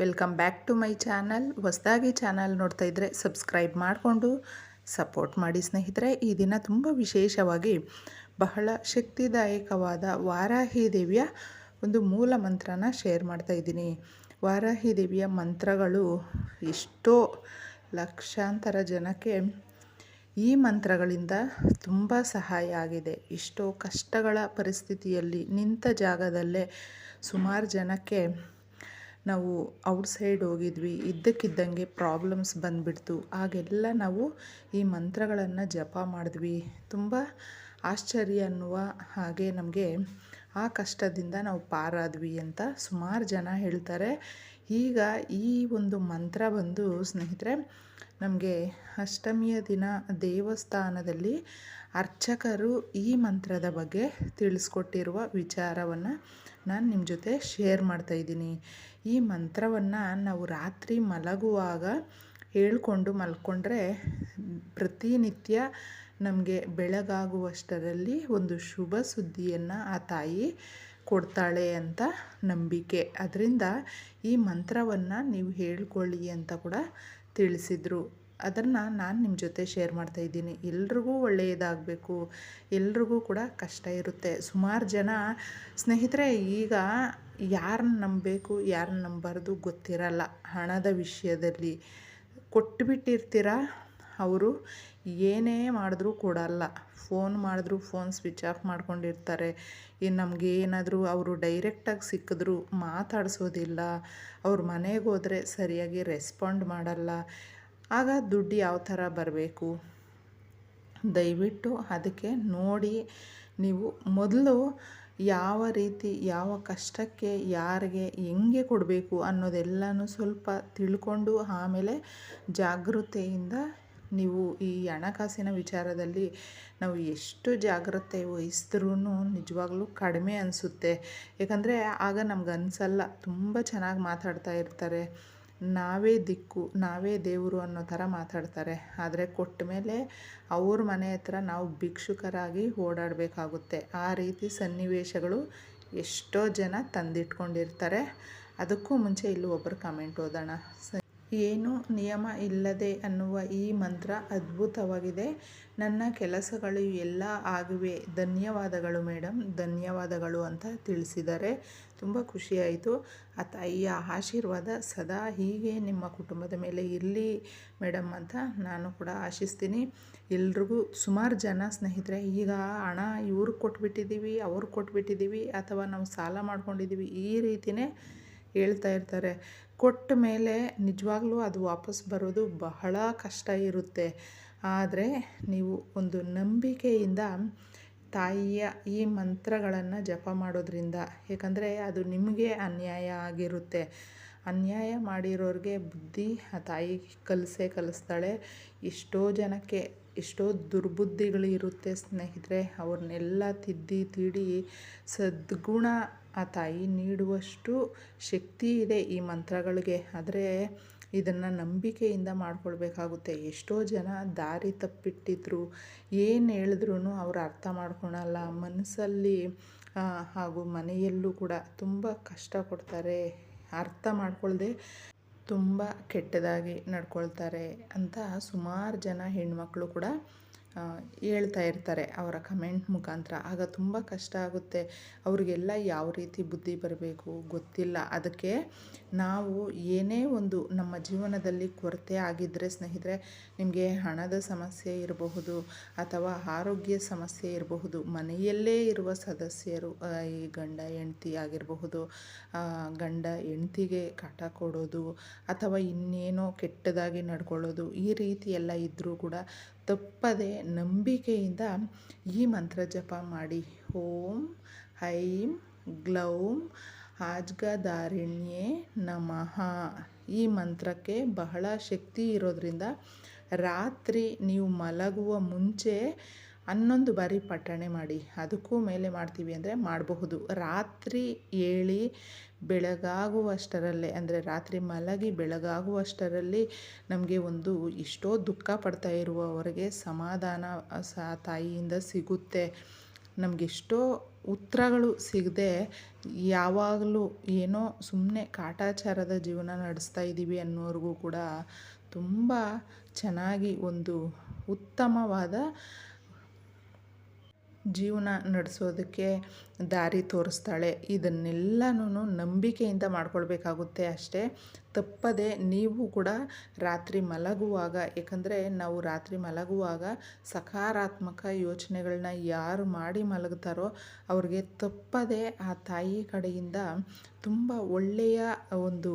Welcome back to my channel. ಹೊಸದಾಗಿ channel ನೋಡ್ತಾ ಇದ್ದರೆ ಸಬ್ಸ್ಕ್ರೈಬ್ ಮಾಡಿಕೊಂಡು ಸಪೋರ್ಟ್ ಮಾಡಿ ಸ್ನೇಹಿತರೆ, ಈ ದಿನ ತುಂಬ ವಿಶೇಷವಾಗಿ ಬಹಳ ಶಕ್ತಿದಾಯಕವಾದ ವಾರಾಹಿ ದೇವಿಯ ಒಂದು ಮೂಲ ಮಂತ್ರನ ಶೇರ್ ಮಾಡ್ತಾ ಇದ್ದೀನಿ. ವಾರಾಹಿ ದೇವಿಯ ಮಂತ್ರಗಳು ಎಷ್ಟೋ ಲಕ್ಷಾಂತರ ಜನಕ್ಕೆ ಈ ಮಂತ್ರಗಳಿಂದ ತುಂಬ ಸಹಾಯ ಆಗಿದೆ. ಎಷ್ಟೋ ಕಷ್ಟಗಳ ಪರಿಸ್ಥಿತಿಯಲ್ಲಿ ನಿಂತ ಜಾಗದಲ್ಲೇ ಸುಮಾರು ಜನಕ್ಕೆ ನಾವು ಔಟ್ಸೈಡ್ ಹೋಗಿದ್ವಿ, ಇದ್ದಕ್ಕಿದ್ದಂಗೆ ಪ್ರಾಬ್ಲಮ್ಸ್ ಬಂದುಬಿಡ್ತು. ಆಗೆಲ್ಲ ನಾವು ಈ ಮಂತ್ರಗಳನ್ನು ಜಪ ಮಾಡಿದ್ವಿ. ತುಂಬ ಆಶ್ಚರ್ಯ ಅನ್ನುವ ಹಾಗೆ ನಮಗೆ ಆ ಕಷ್ಟದಿಂದ ನಾವು ಪಾರಾದ್ವಿ ಅಂತ ಸುಮಾರು ಜನ ಹೇಳ್ತಾರೆ. ಈಗ ಈ ಒಂದು ಮಂತ್ರ ಬಂದು ಸ್ನೇಹಿತರೆ, ನಮಗೆ ಅಷ್ಟಮಿಯ ದಿನ ದೇವಸ್ಥಾನದಲ್ಲಿ ಅರ್ಚಕರು ಈ ಮಂತ್ರದ ಬಗ್ಗೆ ತಿಳಿಸ್ಕೊಟ್ಟಿರುವ ವಿಚಾರವನ್ನು ನಾನು ನಿಮ್ಮ ಜೊತೆ ಶೇರ್ ಮಾಡ್ತಾಯಿದ್ದೀನಿ ಈ ಮಂತ್ರವನ್ನು ನಾವು ರಾತ್ರಿ ಮಲಗುವಾಗ ಹೇಳ್ಕೊಂಡು ಮಲ್ಕೊಂಡ್ರೆ ಪ್ರತಿನಿತ್ಯ ನಮಗೆ ಬೆಳಗಾಗುವಷ್ಟರಲ್ಲಿ ಒಂದು ಶುಭ ಸುದ್ದಿಯನ್ನು ಆ ತಾಯಿ ಕೊಡ್ತಾಳೆ ಅಂತ ನಂಬಿಕೆ. ಅದರಿಂದ ಈ ಮಂತ್ರವನ್ನು ನೀವು ಹೇಳ್ಕೊಳ್ಳಿ ಅಂತ ಕೂಡ ತಿಳಿಸಿದರು. ಅದನ್ನು ನಾನು ನಿಮ್ಮ ಜೊತೆ ಶೇರ್ ಮಾಡ್ತಾ ಇದ್ದೀನಿ. ಎಲ್ರಿಗೂ ಒಳ್ಳೆಯದಾಗಬೇಕು. ಎಲ್ರಿಗೂ ಕೂಡ ಕಷ್ಟ ಇರುತ್ತೆ. ಸುಮಾರು ಜನ ಸ್ನೇಹಿತರೆ, ಈಗ ಯಾರನ್ನ ನಂಬಬೇಕು ಯಾರನ್ನ ನಂಬಾರ್ದು ಗೊತ್ತಿರಲ್ಲ ಹಣದ ವಿಷಯದಲ್ಲಿ. ಕೊಟ್ಬಿಟ್ಟಿರ್ತೀರ? ಅವರು ಏನೇ ಮಾಡಿದ್ರೂ ಕೊಡಲ್ಲ ಫೋನ್ ಮಾಡಿದ್ರು ಫೋನ್ ಸ್ವಿಚ್ ಆಫ್ ಮಾಡ್ಕೊಂಡಿರ್ತಾರೆ. ಇನ್ನು ನಮಗೆ ಏನಾದರೂ ಅವರು ಡೈರೆಕ್ಟಾಗಿ ಸಿಕ್ಕಿದ್ರು ಮಾತಾಡಿಸೋದಿಲ್ಲ. ಅವ್ರ ಮನೆಗೆ ಹೋದರೆ ಸರಿಯಾಗಿ ರೆಸ್ಪಾಂಡ್ ಮಾಡಲ್ಲ. ಆಗ ದುಡ್ಡು ಯಾವ ಥರ ಬರಬೇಕು? ದಯವಿಟ್ಟು ಅದಕ್ಕೆ ನೋಡಿ ನೀವು ಮೊದಲು ಯಾವ ರೀತಿ, ಯಾವ ಕಷ್ಟಕ್ಕೆ, ಯಾರಿಗೆ ಹೆಂಗೆ ಕೊಡಬೇಕು ಅನ್ನೋದೆಲ್ಲನೂ ಸ್ವಲ್ಪ ತಿಳ್ಕೊಂಡು ಆಮೇಲೆ ಜಾಗೃತೆಯಿಂದ ನೀವು ಈ ಹಣಕಾಸಿನ ವಿಚಾರದಲ್ಲಿ ನಾವು ಎಷ್ಟು ಜಾಗ್ರತೆ ವಹಿಸಿದ್ರೂ ನಿಜವಾಗ್ಲೂ ಕಡಿಮೆ ಅನಿಸುತ್ತೆ. ಯಾಕಂದರೆ ಆಗ ನಮ್ಗೆ ಅನಿಸಲ್ಲ ತುಂಬ ಚೆನ್ನಾಗಿ ಮಾತಾಡ್ತಾ ಇರ್ತಾರೆ. ನಾವೇ ದಿಕ್ಕು, ನಾವೇ ದೇವರು ಅನ್ನೋ ಥರ ಮಾತಾಡ್ತಾರೆ. ಆದರೆ ಕೊಟ್ಟ ಮೇಲೆ ಅವ್ರ ಮನೆ ಹತ್ರ ನಾವು ಭಿಕ್ಷುಕರಾಗಿ ಓಡಾಡಬೇಕಾಗುತ್ತೆ. ಆ ರೀತಿ ಸನ್ನಿವೇಶಗಳು ಎಷ್ಟೋ ಜನ ತಂದಿಟ್ಕೊಂಡಿರ್ತಾರೆ. ಅದಕ್ಕೂ ಮುಂಚೆ ಇಲ್ಲಿ ಒಬ್ಬರು ಕಮೆಂಟ್ ಓದೋಣ. ಏನು ನಿಯಮ ಇಲ್ಲದೆ ಅನ್ನುವ ಈ ಮಂತ್ರ ಅದ್ಭುತವಾಗಿದೆ. ನನ್ನ ಕೆಲಸಗಳು ಎಲ್ಲ ಆಗಿವೆ. ಧನ್ಯವಾದಗಳು ಮೇಡಮ್ ಧನ್ಯವಾದಗಳು ಅಂತ ತಿಳಿಸಿದ್ದಾರೆ ತುಂಬ ಖುಷಿಯಾಯಿತು. ಆ ತಾಯಿಯ ಆಶೀರ್ವಾದ ಸದಾ ಹೀಗೆ ನಿಮ್ಮ ಕುಟುಂಬದ ಮೇಲೆ ಇರಲಿ ಮೇಡಮ್ ಅಂತ ನಾನು ಕೂಡ ಆಶಿಸ್ತೀನಿ. ಎಲ್ರಿಗೂ ಸುಮಾರು ಜನ ಸ್ನೇಹಿತರೆ, ಈಗ ಹಣ ಇವ್ರಿಗೆ ಕೊಟ್ಬಿಟ್ಟಿದ್ದೀವಿ ಅವ್ರಿಗೆ ಕೊಟ್ಬಿಟ್ಟಿದ್ದೀವಿ, ಅಥವಾ ನಾವು ಸಾಲ ಮಾಡ್ಕೊಂಡಿದ್ದೀವಿ ಈ ರೀತಿಯೇ ಹೇಳ್ತಾ ಇರ್ತಾರೆ. ಕೊಟ್ಟ ಮೇಲೆ ನಿಜವಾಗ್ಲೂ ಅದು ವಾಪಸ್ ಬರೋದು ಬಹಳ ಕಷ್ಟ ಇರುತ್ತೆ. ಆದರೆ ನೀವು ಒಂದು ನಂಬಿಕೆಯಿಂದ ತಾಯಿಯ ಈ ಮಂತ್ರಗಳನ್ನು ಜಪ ಮಾಡೋದ್ರಿಂದ ಏಕೆಂದರೆ ಅದು ನಿಮಗೆ ಅನ್ಯಾಯ ಆಗಿರುತ್ತೆ. ಅನ್ಯಾಯ ಮಾಡಿರೋರಿಗೆ ಬುದ್ಧಿ, ಆ ತಾಯಿ ಕಲಿಸೇ ಕಲಿಸ್ತಾಳೆ. ಎಷ್ಟೋ ಜನಕ್ಕೆ ಎಷ್ಟೋ ದುರ್ಬುದ್ಧಿಗಳು ಇರುತ್ತೆ ಸ್ನೇಹಿತರೆ, ಅವ್ರನ್ನೆಲ್ಲ ತಿದ್ದಿ, ತೀಡಿ, ಸದ್ಗುಣ ಆ ತಾಯಿ ನೀಡುವಷ್ಟು ಶಕ್ತಿ ಇದೆ ಈ ಮಂತ್ರಗಳಿಗೆ. ಆದರೆ ಇದನ್ನು ನಂಬಿಕೆಯಿಂದ ಮಾಡ್ಕೊಳ್ಬೇಕಾಗುತ್ತೆ. ಎಷ್ಟೋ ಜನ ದಾರಿ ತಪ್ಪಿಟ್ಟಿದ್ರು, ಏನು ಹೇಳಿದ್ರೂ ಅವರು ಅರ್ಥ ಮಾಡ್ಕೊಳಲ್ಲ. ಮನಸ್ಸಲ್ಲಿ ಹಾಗೂ ಮನೆಯಲ್ಲೂ ಕೂಡ ತುಂಬ ಕಷ್ಟ ಕೊಡ್ತಾರೆ. ಅರ್ಥ ಮಾಡ್ಕೊಳ್ಳದೆ ತುಂಬ ಕೆಟ್ಟದಾಗಿ ನಡ್ಕೊಳ್ತಾರೆ ಅಂತ ಸುಮಾರು ಜನ ಹೆಣ್ಮಕ್ಳು ಕೂಡ ಹೇಳ್ತಾ ಇರ್ತಾರೆ ಅವರ ಕಮೆಂಟ್ ಮುಖಾಂತರ. ಆಗ ತುಂಬ ಕಷ್ಟ ಆಗುತ್ತೆ. ಅವರಿಗೆಲ್ಲ ಯಾವ ರೀತಿ ಬುದ್ಧಿ ಬರಬೇಕು ಗೊತ್ತಿಲ್ಲ. ಅದಕ್ಕೆ ನಾವು ಏನೇ ಒಂದು ನಮ್ಮ ಜೀವನದಲ್ಲಿ ಕೊರತೆ ಆಗಿದ್ದರೆ ಸ್ನೇಹಿತರೆ, ನಿಮಗೆ ಹಣದ ಸಮಸ್ಯೆ ಇರಬಹುದು ಅಥವಾ ಆರೋಗ್ಯ ಸಮಸ್ಯೆ ಇರಬಹುದು. ಮನೆಯಲ್ಲೇ ಇರುವ ಸದಸ್ಯರು ಈ ಗಂಡ ಹೆಂಡತಿ ಆಗಿರಬಹುದು ಗಂಡ ಹೆಂಡ್ತಿಗೆ ಕಾಟ ಕೊಡೋದು ಅಥವಾ ಇನ್ನೇನೋ ಕೆಟ್ಟದಾಗಿ ನಡ್ಕೊಳ್ಳೋದು ಈ ರೀತಿ ಎಲ್ಲ ಇದ್ದರೂ ಕೂಡ ತಪ್ಪದೆ ನಂಬಿಕೆಯಿಂದ ಈ ಮಂತ್ರ ಜಪ ಮಾಡಿ. ಓಂ ಐಂ ಗ್ಲೌಂ ಆಜ್ಗದಾರಿಣ್ಯೇ ನಮಃ. ಈ ಮಂತ್ರಕ್ಕೆ ಬಹಳ ಶಕ್ತಿ ಇರೋದ್ರಿಂದ ರಾತ್ರಿ ನೀವು ಮಲಗುವ ಮುಂಚೆ ಹನ್ನೊಂದು ಬಾರಿ ಪಠಣೆ ಮಾಡಿ, ಅದಕ್ಕೂ ಮೇಲೆ ಮಾಡ್ತೀವಿ ಅಂದರೆ ಮಾಡಬಹುದು. ರಾತ್ರಿ ಏಳಿ ಬೆಳಗಾಗುವಷ್ಟರಲ್ಲೇ, ಅಂದರೆ ರಾತ್ರಿ ಮಲಗಿ ಬೆಳಗಾಗುವಷ್ಟರಲ್ಲಿ ನಮಗೆ ಒಂದು ಎಷ್ಟೋ ದುಃಖ ಪಡ್ತಾ ಇರುವವರಿಗೆ ಸಮಾಧಾನ ಸ ತಾಯಿಯಿಂದ ಸಿಗುತ್ತೆ. ನಮಗೆಷ್ಟೋ ಉತ್ತರಗಳು ಸಿಗದೆ ಯಾವಾಗಲೂ ಏನೋ ಸುಮ್ಮನೆ ಕಾಟಾಚಾರದ ಜೀವನ ನಡೆಸ್ತಾ ಇದ್ದೀವಿ ಅನ್ನೋರಿಗೂ ಕೂಡ ತುಂಬ ಚೆನ್ನಾಗಿ ಒಂದು ಉತ್ತಮವಾದ ಜೀವನ ನಡೆಸೋದಕ್ಕೆ ದಾರಿ ತೋರಿಸ್ತಾಳೆ. ಇದನ್ನೆಲ್ಲನೂ ನಂಬಿಕೆಯಿಂದ ಮಾಡ್ಕೊಳ್ಬೇಕಾಗುತ್ತೆ ಅಷ್ಟೇ. ತಪ್ಪದೆ ನೀವು ಕೂಡ ರಾತ್ರಿ ಮಲಗುವಾಗ, ಏಕೆಂದರೆ ನಾವು ರಾತ್ರಿ ಮಲಗುವಾಗ ಸಕಾರಾತ್ಮಕ ಯೋಚನೆಗಳನ್ನ ಯಾರು ಮಾಡಿ ಮಲಗ್ತಾರೋ ಅವ್ರಿಗೆ ತಪ್ಪದೆ ಆ ತಾಯಿ ಕಡೆಯಿಂದ ತುಂಬ ಒಳ್ಳೆಯ ಒಂದು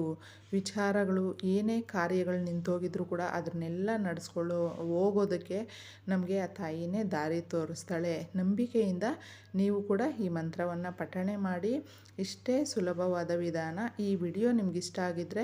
ವಿಚಾರಗಳು, ಏನೇ ಕಾರ್ಯಗಳು ನಿಂತೋಗಿದ್ರು ಕೂಡ ಅದನ್ನೆಲ್ಲ ನಡೆಸ್ಕೊಳ್ಳೋ, ಹೋಗೋದಕ್ಕೆ ನಮಗೆ ಆ ತಾಯಿನೇ ದಾರಿ ತೋರಿಸ್ತಾಳೆ. ನಂಬಿಕೆಯಿಂದ ನೀವು ಕೂಡ ಈ ಮಂತ್ರವನ್ನು ಪಠಣೆ ಮಾಡಿ, ಇಷ್ಟೇ ಸುಲಭವಾದ ವಿಧಾನ ಈ ವಿಡಿಯೋ ನಿಮ್ಗೆ ಇಷ್ಟ ಆಗಿದ್ದರೆ